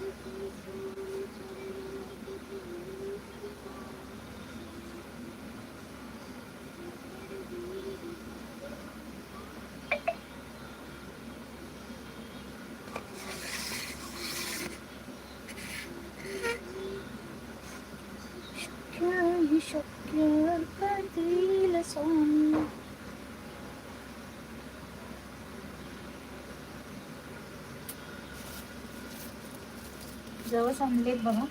すごい。जवळ आणलेत बघा.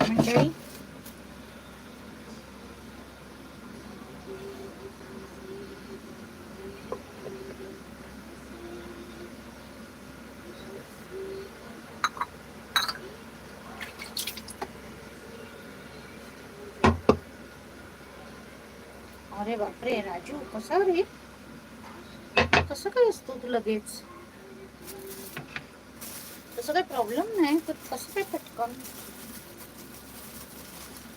मंडळी. अरे बापरे राजू कसा रे? कसं काय असतो तू लगेच? तसं काही प्रॉब्लेम नाही तर कसं काय पटकन?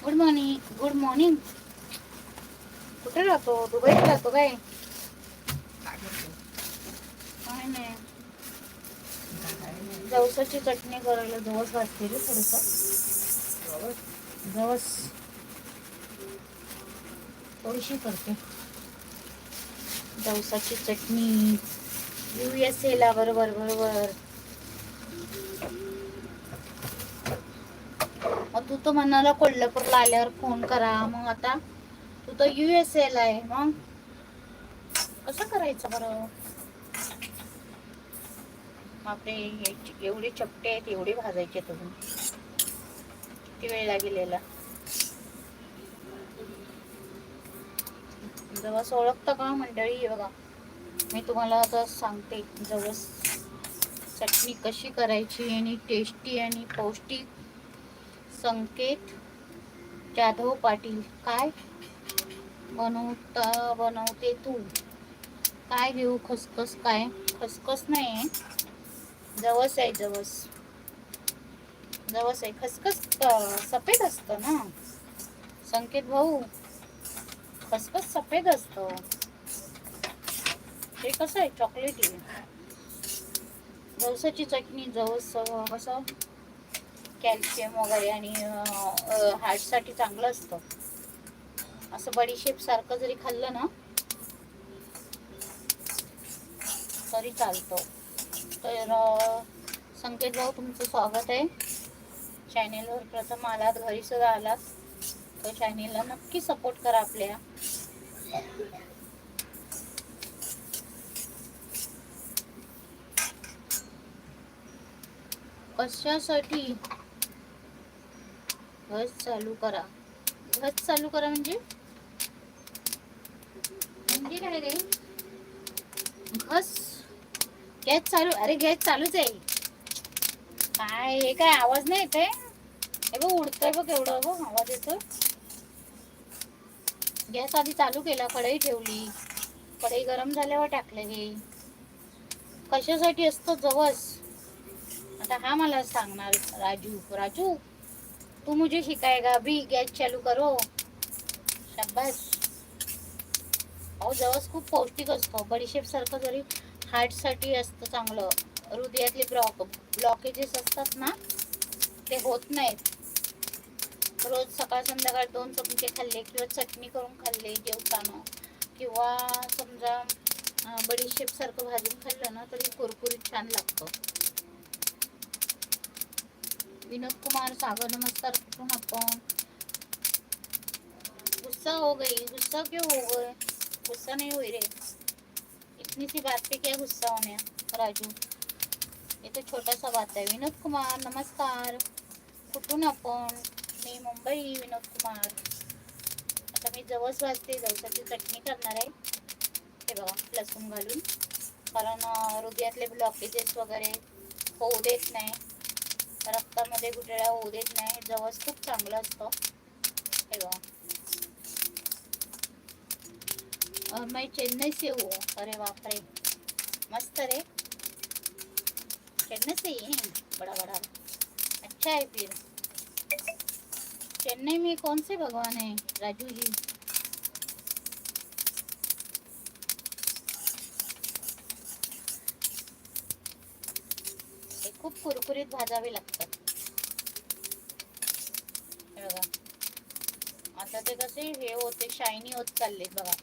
गुड मॉर्निंग गुड मॉर्निंग कुठे राहतो? दुबईत राहतो काय? काय नाही. जवसाची चटणी करायला जवस वाटते रे थोडस. जवस. थोडीशी करते. जवसाची चटणी. यू एस ला बरोबर बरोबर. तू तर म्हणाला कोल्हापूरला आल्यावर फोन करा. मग आता तू तर यू एस एल आहे. मग कसं करायचं बरं? बापरे एवढे चपटे आहेत एवढे भाजायचे तुम्ही किती वेळ लागेलेला जवस ओळखतं का मंडळी? बघा. मी तुम्हाला आता सांगते. जवस चटणी कशी करायची आणि टेस्टी आणि पौष्टिक संकेत. जाधव पाटील काय बनवता बनवते तू? काय घेऊ? खसखस काय? खसखस नाही जवस आहे जवस. जवस आहे. खसखस सफेद असतं ना? संकेत भाऊ खसखस सफेद असतं. हे कसं आहे? चॉकलेटी जवसाची चटणी जवस कसं कॅल्शियम वगैरे आणि हार्टसाठी चांगलं असतं. असं बडीशेप सारखं जरी खाल्लं ना तरी चालतो. तर संकेत भाऊ तुमचं स्वागत आहे. चॅनेलवर प्रथम आलात घरी सुद्धा आलात. तर चॅनेलला नक्की सपोर्ट करा आपल्या. कशासाठी? घस चालू करा. घस चालू करा म्हणजे? म्हणजे काय रे? घस. गॅस चालू अरे गॅस चालूच आहे. काय हे काय आवाज नाही येते हे बघ उडतोय बघ एवढं बघ आवाज येतो गॅस आधी चालू केला कढई ठेवली. कढई गरम झाल्यावर टाकले हे. कशासाठी असतो जवस? आता हा मला सांगणार राजू. राजू तू मुझे शिकाएगा अभी गॅस चालू करो। शाबास अहो जवस खूप पौष्टिक असतो. बडीशेप सारखं जरी हार्टसाठी असतं चांगलं हृदयातले ब्लॉक ब्लॉकेजेस असतात ना ते होत नाहीत. रोज सकाळ संध्याकाळ दोन चमचे खाल्ले किंवा चटणी करून खाल्ले जेवताना किंवा समजा बडीशेपसारखं बडीशेप सारखं भाजून खाल्लं ना तरी कुरकुरीत छान लागतं. विनोद कुमार सागर नमस्कार कुठून आपण? गुस्सा हो गई गुस्सा क्यों हो गए? गुस्सा नहीं हुई रे. इतनी सी बात पे क्या गुस्सा होने राजू? ये तो छोटा सा बात है. विनोद कुमार नमस्कार. कुठून आपण? मी मुंबई विनोद कुमार आता मी जवस वाजते जवसाची चटणी करणार आहे. हे बघा लसूण घालून. कारण हृदयातले ब्लॉकेजेस वगैरे होऊ देत नाही. रक्तामध्ये गुठळ्या होऊ देत नाही. जवस खूप चांगलं असतं. हे बघा. चेन्नई से अरे बाप रे मस्त रे. चेन्नई से ही बड़ा बड़ा. अच्छा है फिर. चेन्नई में कौन से भगवान है? राजू जी. कुरकुरीत भाजावे लागतात. हे आता ते कसे हे होते शायनी होत चाललेत बघा.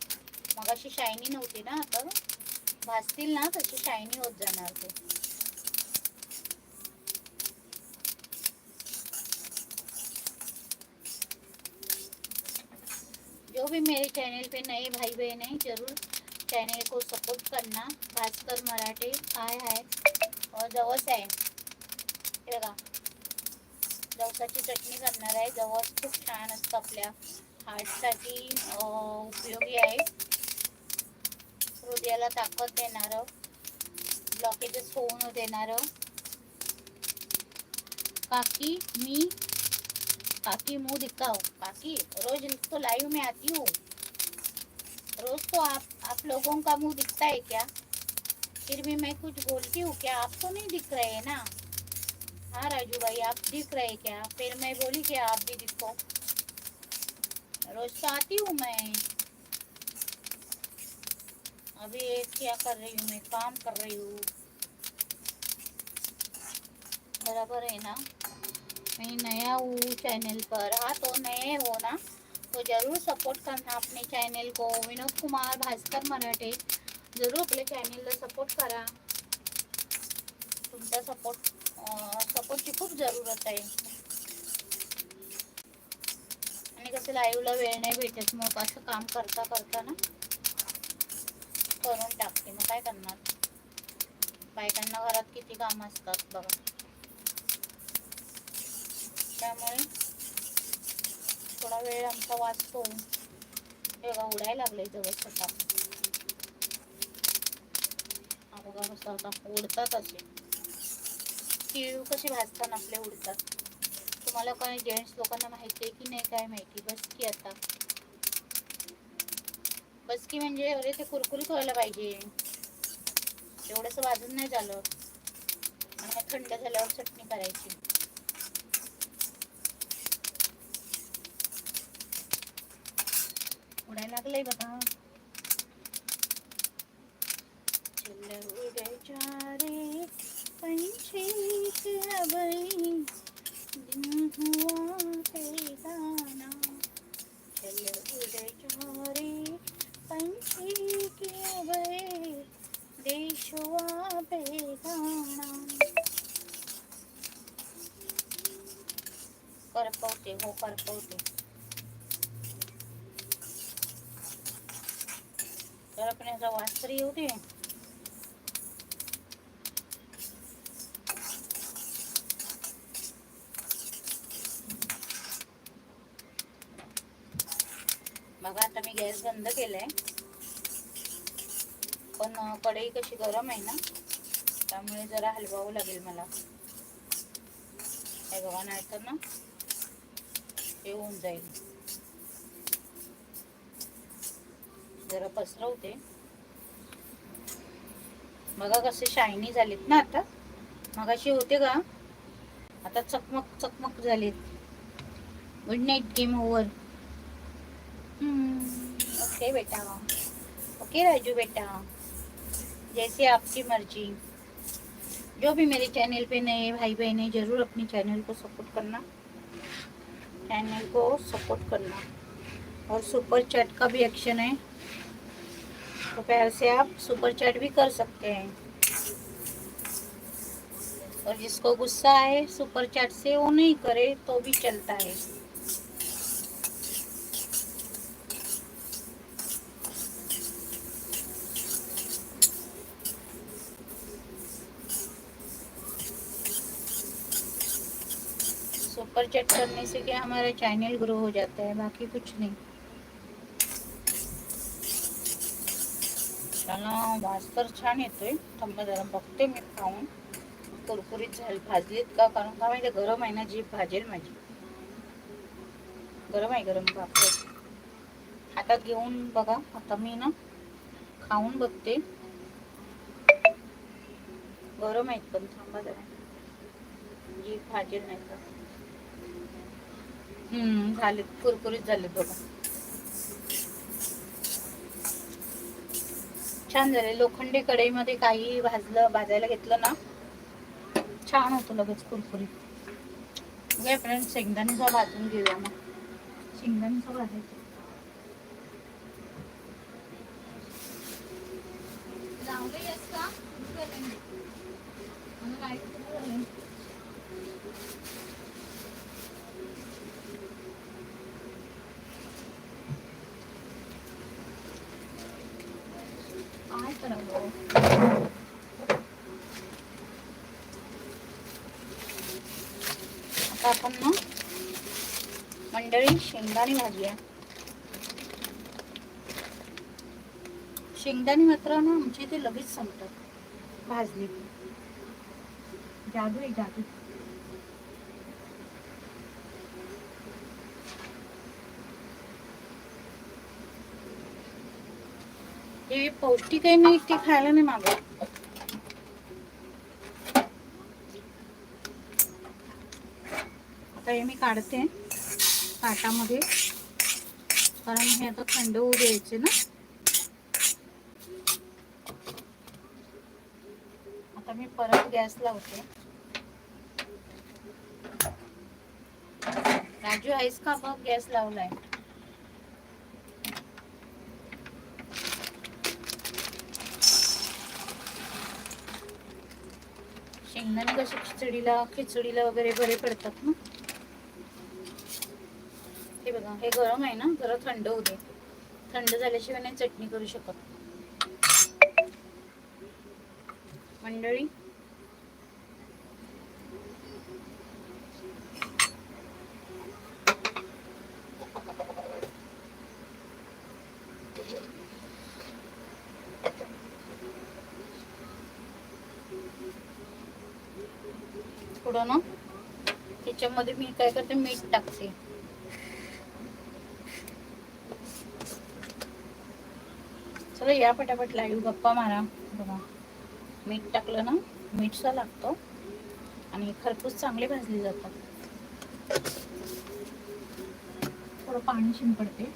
मग अशी शायनी नव्हती ना आता. भाजतील ना, तशी शायनी होत जाणार ते. जो भी मेरे चैनल पे नए भाई बहन हैं, ज़रूर चैनल को सपोर्ट करना. भास्कर मराठे. हाय हाय और जवस आहे हे बघा जवसाची चटणी करणार आहे. जवस खूप छान असतं आपल्या. हार्टसाठी उपयोगी आहे. हृदयाला ताकद देणारं. ब्लॉकेजेस होऊन देणारं. काकी, मी, काकी मुँह दिखाओ काकी, रोज तो लाइव में आती हूँ. रोज तो आप आप लोगों का मुँह दिखता है क्या? फिर भी मैं कुछ बोलती हूँ क्या? आपको नहीं दिख रहे है ना? हाँ राजू भाई, आप दिख रहे क्या? फिर मैं बोली कि आप भी दिखो। रोज तो आती हूँ मैं। अभी ये क्या कर रही हूँ मैं? काम कर रही हूँ। बराबर है ना? मैं नया हूँ चैनल पर। हाँ तो नए हो ना? तो ज़रूर सपोर्ट करना अपने चैनल को। विनोद कुमार भास्कर मराठे, ज़रूर आपल्या चॅनलला सपोर्ट करा। तुमचा सपोर्ट। सपोर्टची खूप जरूरत आहे. आणि कसं लाईव्हला वेळ नाही भेटत मग असं काम करता करता ना करून टाकते. मग काय करणार? बायकांना घरात किती काम असतात बघा. त्यामुळे थोडा वेळ आमचा वाचतो. हे बघा उडायला लागले जवळ स्वतः बघा कसं आता उडतात असे तिळू कशी भाजतात आपले उडतात? तुम्हाला काही जेंट्स लोकांना माहिती आहे की नाही काय माहिती? बस की आता. बस की म्हणजे अरे ते कुरकुरीत व्हायला पाहिजे. एवढंसं भाजून नाही झालं. आणि मग थंड झाल्यावर चटणी करायची. उडायला लागलंय बघा. करपवते हो करपवते. तर आपण याचा वास तरी येऊ दे. बघा आता मी गॅस बंद केलाय. पण कढई कशी गरम आहे ना त्यामुळे जरा हलवावं लागेल मला. हे बघा नाहीतर ना हे होऊन जाईल. जरा पसरवते. बघा कसे शायनी झालेत ना आता? मगाशी होते का? आता चकमक चकमक झालेत. Good night game over okay बेटा. ओके राजू बेटा. जैसे आपकी मर्जी. जो भी मेरे चैनल पे नए भाई बहन हैं जरूर अपने चैनल को सपोर्ट करना. चैनल को सपोर्ट करना। और सुपर चैट का भी एक्शन है। तो पैर से आप सुपर चैट भी कर सकते हैं। और जिसको गुस्सा है सुपर चैट से वो नहीं करे तो भी चलता है। सुपर चैट करने से क्या हमारा चैनल ग्रो हो जाता है बाकी कुछ नहीं। त्याला वास छान येतोय. थांबा जरा बघते मी खाऊन कुरकुरीत झाली भाजलीत का कारण का माहिती गरम आहे ना जीभ भाजेल माझी. गरम आहे गरम बापरे हातात घेऊन बघा आता मी ना खाऊन बघते. गरम आहेत पण थांबा जरा. जीभ भाजेल नाही का? हम्म झाले कुरकुरीत झाले बघा. छान झाले. लोखंडी कढईमध्ये काही भाजलं भाजायला घेतलं ना छान होतं लगेच कुरकुरीत. फ्रेंड शेंगदाणीचा भाजून घेऊया मग. शेंगदाणीचा भाजायचं लावले आहेस का? मला काय झालंय? काय करावं आता आपण ना मंडळी शेंगदाणे भाजूया. शेंगदाणे मात्र ना आमच्या इथे लगेच संपतात. भाजली. जादू आहे जादू. हे पौष्टिक आहे मी ते खायला नाही मागत. आता हे मी काढते ताटामध्ये. कारण हे आता थंड होऊ द्यायचे ना. आता मी परत गॅस लावते. राजू आहेस का बघ गॅस लावलाय? शेंगदाणे कसे खिचडीला खिचडीला वगैरे बरे पडतात ना? हे बघा हे गरम आहे ना जरा थंड होऊ दे. थंड झाल्याशिवाय नाही चटणी करू शकत. मंडळी थोडं ना. त्याच्यामध्ये मी काय करते मीठ टाकते. चला या पटापट लाईव्ह गप्पा मारा. बघा मीठ टाकलं ना मीठचा लागतो. आणि खरपूस चांगले भाजले जातात. थोडं पाणी शिंपडते.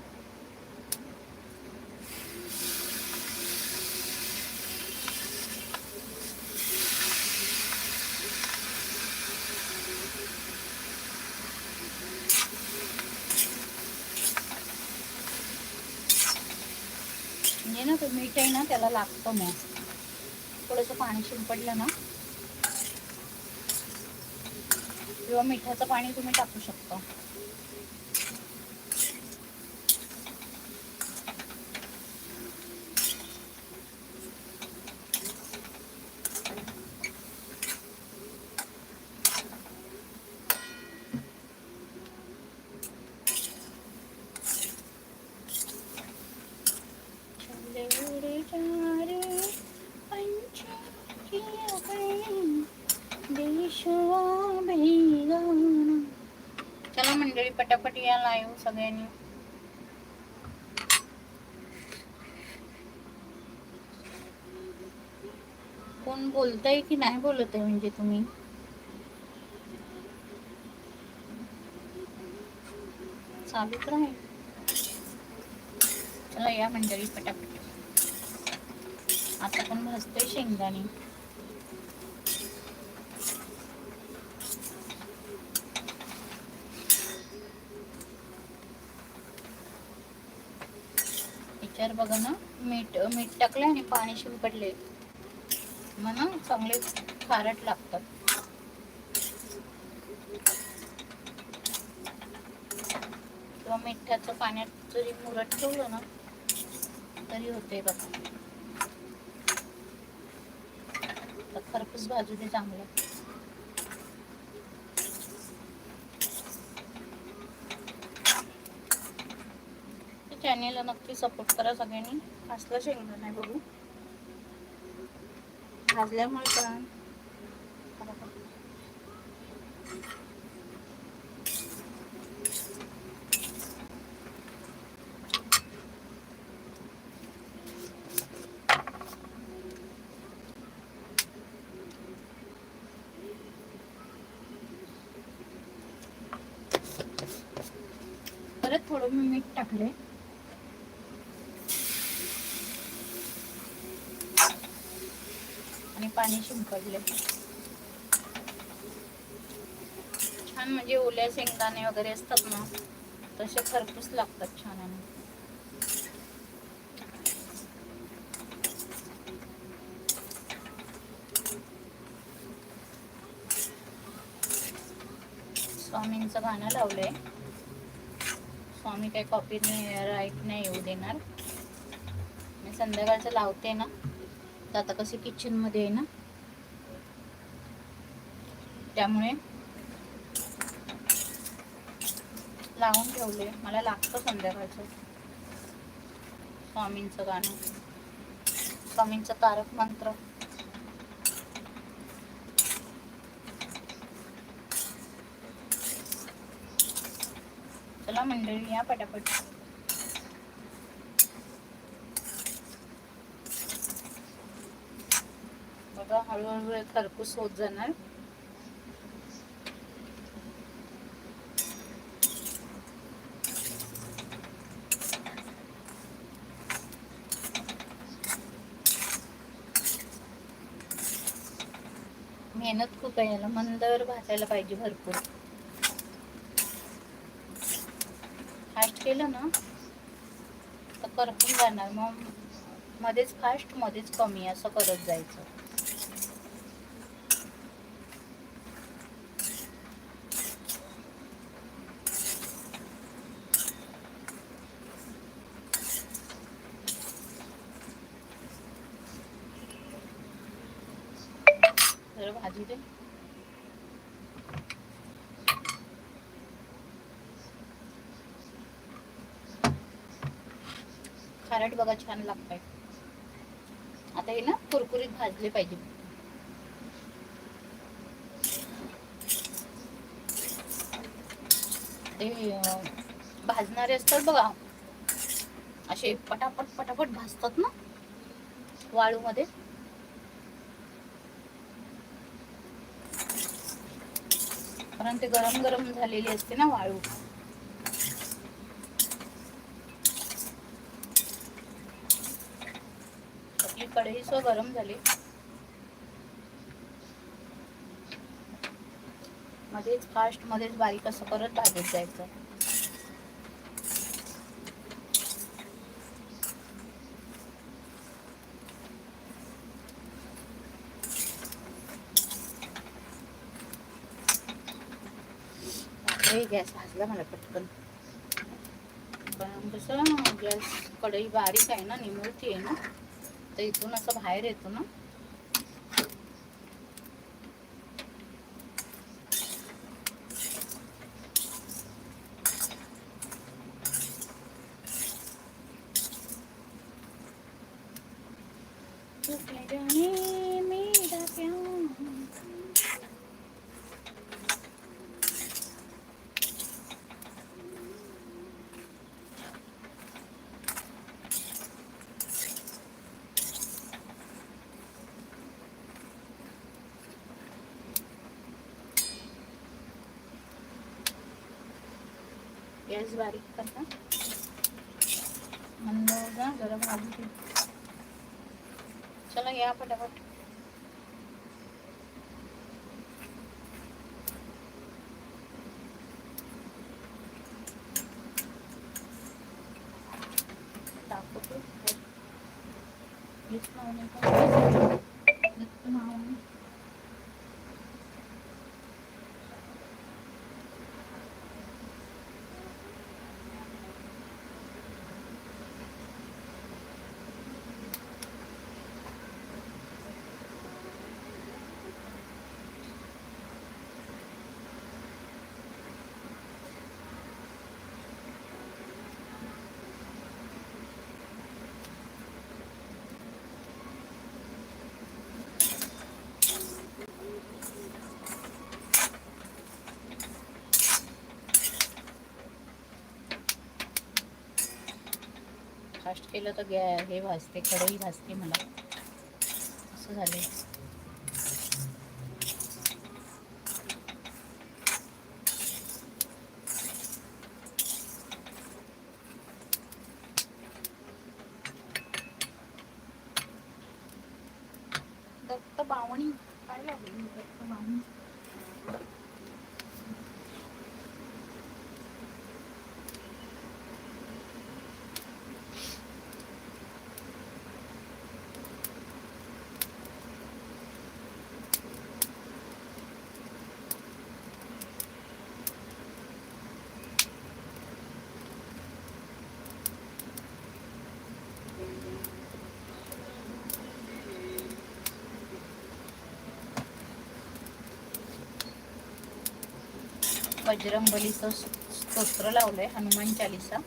म्हणजे ते आहे ना त्याला लागतं मग. थोडंसं पाणी शिंपडलं ना. किंवा मिठाचं पाणी तुम्ही टाकू शकता. या लाईव्ह सगळ्यांनी कोण बोलतय की नाही बोलत आहे म्हणजे तुम्ही? चालूच चला या मंडळी, पटापट. आता पण भाजतोय शेंगदाणे. याच्यावर बघा ना मीठ मीठ टाकले आणि पाणी शिंपडले मग ना चांगले खारट लागतात. किंवा मिठाचं पाण्यात जरी मुरत ठेवलं ना तरी होते बघा. खरपूस भाजू दे चांगलं. चॅनेलला नक्की सपोर्ट करा सगळ्यांनी. असलं शेंगदाणा नाही बघू. भाजल्यामुळे पण. परत थोडं मी मीठ टाकले पाणी शिंपडले. छान म्हणजे ओल्या शेंगदाणे वगैरे असतात ना तसे खरपूस लागतात छान. आणि स्वामींचं गाणं लावलंय. स्वामी काही कॉपी नाही राईट नाही येऊ देणार. मी संध्याकाळचं लावते ना. तर आता कसे किचनमध्ये आहे ना? त्यामुळे लावून ठेवले. मला लागतं संध्याकाळचं. स्वामींचं गाणं. स्वामींचं तारक मंत्र. चला मंडळी या पटापट बघा हळूहळू हे खरपूस होत जाणार. मेहनत खूप आहे याला मंदर भाजायला पाहिजे भरपूर. फास्ट केलं ना तर करपून जाणार. मग मध्येच फास्ट मध्येच कमी असं करत जायचं जरा भाजी दे खारट बघा छान लागतंय. आता हे ना कुरकुरीत भाजले पाहिजे. ते भाजणारे असतात बघा. असे पटापट पटापट भाजतात ना वाळू मध्ये कारण ते गरम गरम झालेली असते ना वाळू. कढई सो गरम झाली. मध्येच फास्ट मध्येच बारीक असं करत भाजत जायचं गॅस भाजला मला पटकन. पण कसं गॅस कढई बारीक आहे ना निमुळती आहे ना. तर इथून असं बाहेर येतो ना. तुझे पेस्ट बारीक करता. मंद हो जा जरा भाजू चला या पटापट. फास्ट केलं तर गॅ हे भाजते कढई भाजते मला. असं झालं दत्त बावणी. काय लागली? दत्त बावणी. बजरंगबलीचं स्तोत्र लावलंय हनुमान चालिसा.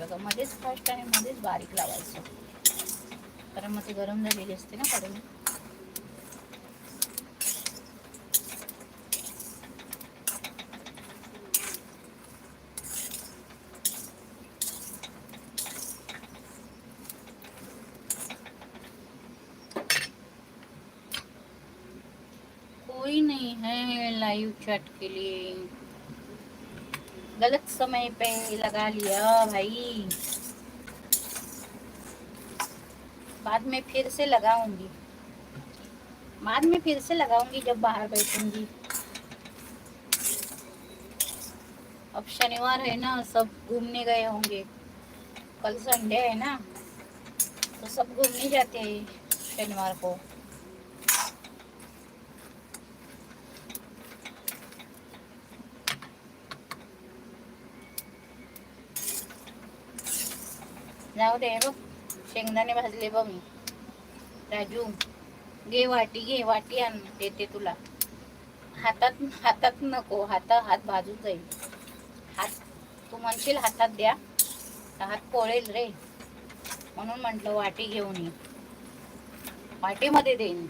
बघा मध्येच फास्ट आणि मध्येच बारीक लावायचं. कारण मग ती गरम झालेली असते ना कढई लाइव चैट के लिए। गलत समय पे लगा लिया भाई। बाद में फिर से लगाऊँगी। बाद में फिर से लगाऊँगी जब बाहर बैठूँगी। अब शनिवार है ना, सब घूमने गए होंगे। कल संडे है ना तो सब घूमने जाते हैं शनिवार को। जाऊ दे बघ शेंगदाणे भाजले बघ मी. राजू घे वाटी घे वाटी आण देते तुला. हातात हातात नको हाता हात भाजून जाईल. हात तू म्हणशील हातात द्या तर हात पोळेल रे. म्हणून म्हटलं वाटी घेऊन ये. वाटीमध्ये देईन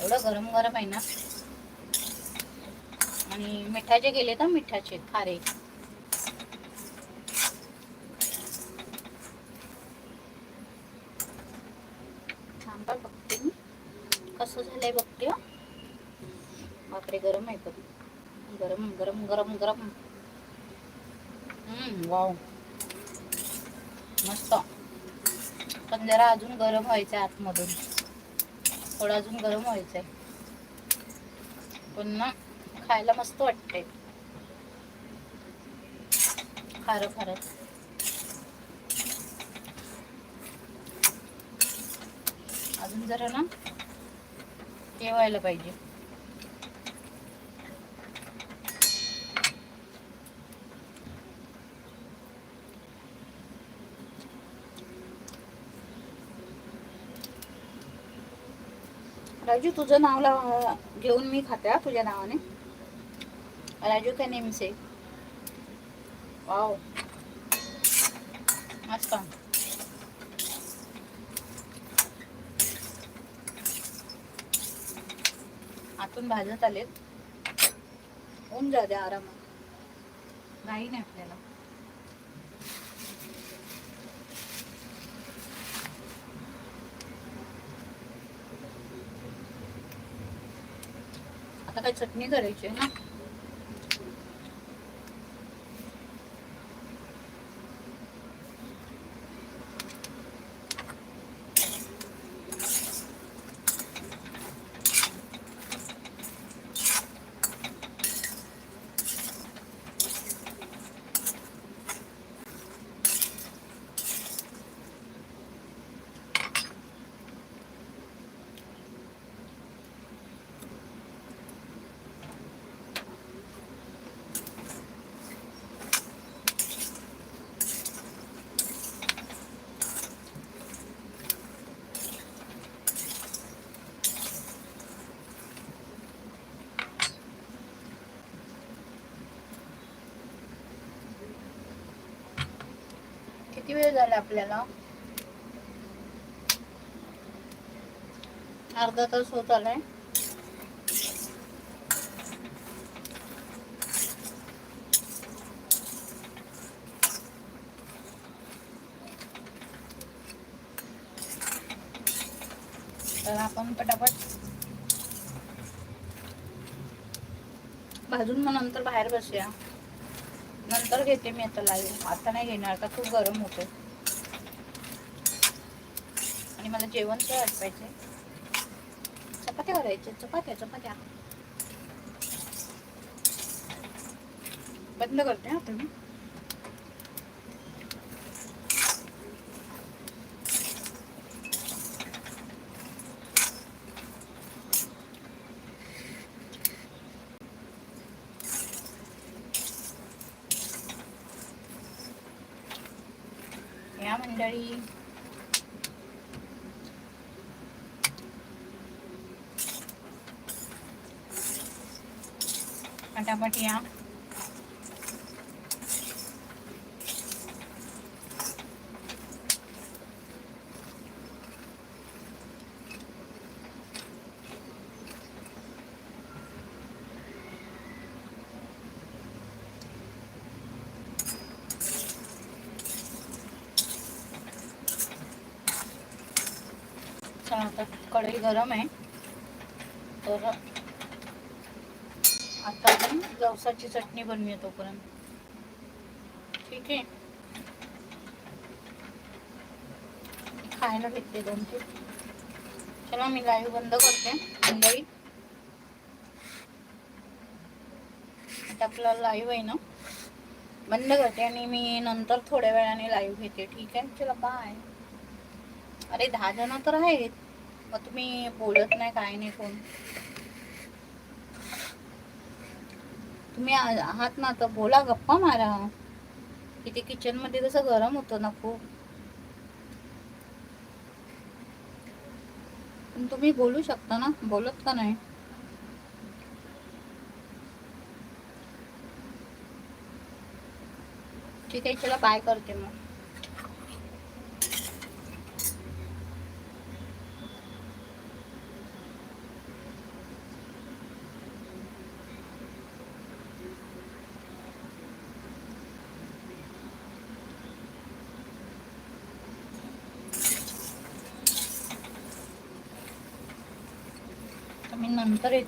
एवढं गरम गरम आहे ना. आणि मिठाचे गेले तर मिठाचे खारे थांबा बघते मी झालंय बघते. बापरे गरम आहे पण गरम गरम गरम गरम. हम्म वाव. मस्त. पण जरा अजून गरम व्हायचं आहे आतमधून. थोडं अजून गरम व्हायचंय. पण ना खायला मस्त वाटते खारं खारं. अजून जरा ना ठेवायला पाहिजे. राजू तुझं नाव लाव घेऊन मी खाते तुझ्या नावाने. राजू काय नेमसे? वाव मस्त. आतून भाजत आलेत. होऊन जा द्या आरामात. नाही नाही आपल्याला. आता काय चटणी करायची आहे ना? किती वेळ झाला आपल्याला? अर्धा तास होत आलाय. तर आपण पटापट भाजून मग नंतर बाहेर बसूया. नंतर घेते मी आता लाईव्ह आता नाही घेणार का? खूप गरम होते आणि मला जेवण काय आटवायचे चपात्या करायचे चपात्या चपात्या. बंद करते हा तुम्ही. dari Ada apa dia? गरम आहे. तर आता आपण जवसाची चटणी बनवूया तोपर्यंत. ठीक आहे. खायला भेटते दोन तीन. चला मी लाईव्ह बंद करते. मंडळी. आता आपला लाईव्ह आहे ना. बंद करते आणि मी नंतर थोड्या वेळाने लाईव्ह घेते. ठीक आहे? चला बाय अरे दहा जण तर आहेत. मग तुम्ही बोलत नाही काय नाही कोण. तुम्ही आहात ना तर बोला गप्पा मारा. किती किचनमध्ये कसं गरम होतं ना खूप. तुम्ही बोलू शकता ना बोलत का नाही? ठीक आहे चला बाय करते मग.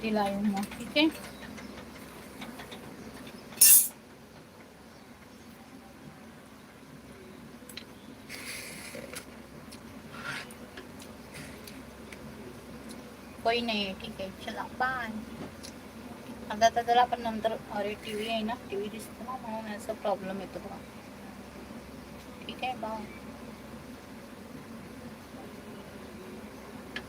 नंतर येते लाईव्ह मग ठीक आहे कोई नाही, ठीक आहे चला बाय आता आता जर आपण नंतर अरे टी व्ही आहे ना टी व्ही दिसतो ना म्हणून असं प्रॉब्लेम येतो बघा ठीक आहे बाय